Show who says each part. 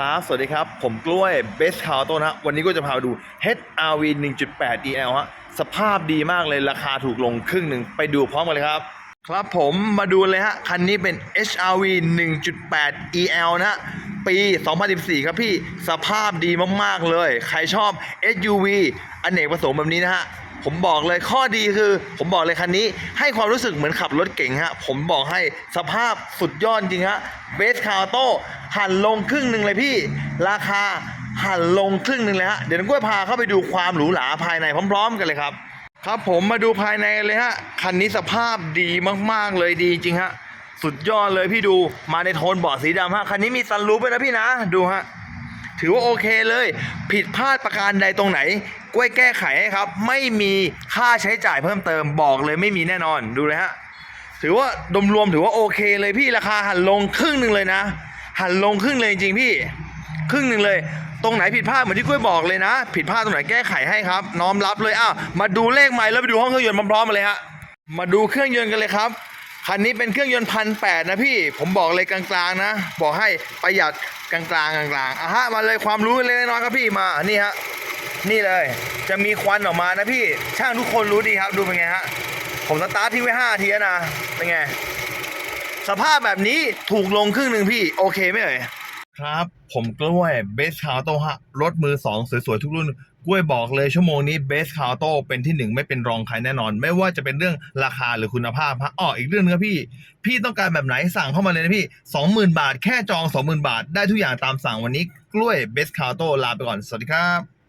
Speaker 1: ครับ สวัสดีครับ ผมกล้วยเบสคาวโต้นะฮะวันนี้ก็จะพาไปดู HRV 1.8 EL ฮะ สภาพดีมากเลย ราคาถูกลงครึ่งหนึ่ง ไปดูพร้อมกันเลยครับ ครับผมมาดูเลยฮะ คันนี้เป็น HRV 1.8 EL นะฮะปี 2014 ครับพี่ สภาพดีมาก ๆ เลย ใครชอบ SUV อเนกประสงค์แบบนี้นะฮะ ผมบอกเลยข้อดีคือ ผมบอกเลยคันนี้ ให้ความรู้สึกเหมือนขับรถเก่งฮะ ผมบอกให้สภาพสุดยอดจริงฮะเบสคาร์โต้หันลงครึ่งหนึ่งเลยพี่ ราคาหันลงครึ่งหนึ่งเลยฮะ เดี๋ยวน้องกล้วยพาเข้าไปดูความหรูหราภายในพร้อม ๆ กันเลยครับ ครับผมมาดูภายในเลยฮะ คันนี้สภาพดีมากๆเลยดีจริงฮะ สุดยอดเลยพี่ดู มาในโทนเบาะสีดำฮะ คันนี้มีซันรูฟด้วยนะพี่นะ ดูฮะ ถือว่าโอเคเลย ผิดพลาดประการใดตรงไหนกล้วยแก้ไขให้ครับ ไม่มีค่าใช้จ่ายเพิ่มเติมบอกเลยไม่มีแน่นอนดูเลยฮะถือว่าดมรวมถือว่าโอเคเลยพี่ราคาหันลงครึ่งหนึ่งเลยนะ หันลงครึ่งเลยจริงๆพี่ครึ่งหนึ่งเลย ตรงไหนผิดพลาดเหมือนที่กล้วยบอกเลยนะ ผิดพลาดตรงไหนแก้ไขให้ครับ น้อมรับเลยอ้าวมาดูเลขใหม่แล้วไปดูห้องเครื่องยนต์พร้อมๆกันเลยฮะมาดูเครื่องยนต์กันเลยครับ คันนี้เป็นเครื่องยนต์พันแปดนะพี่ ผมบอกเลยกลางๆนะ บอกให้ประหยัดกลางๆกลางๆอะฮะมาเลยความรู้เล็กน้อยครับพี่มา นี่ฮะ นี่เลย จะมีควันออกมานะพี่ ช่างทุกคนรู้ดีครับ ดูเป็นไงฮะ ผมสตาร์ทที่ไว้ห้าทีนะ เป็นไง สภาพแบบนี้ถูกลงครึ่งหนึ่งพี่ โอเคไหมเอ่ย ครับ ผมกล้วยเบสคาร์โตฮะ รถมือสองสวยๆทุกรุ่น กล้วยบอกเลยชั่วโมงนี้เบสคาร์โตเป็นที่หนึ่งไม่เป็นรองใครแน่นอน ไม่ว่าจะเป็นเรื่องราคาหรือคุณภาพฮะอ๋ออีกเรื่องนึงครับพี่ พี่ต้องการแบบไหนสั่งเข้ามาเลยนะพี่ 20,000 บาท แค่จอง 20,000 บาท ได้ทุกอย่างตามสั่งวันนี้ กล้วยเบสคาร์โตลาไปก่อน สวัสดีครับ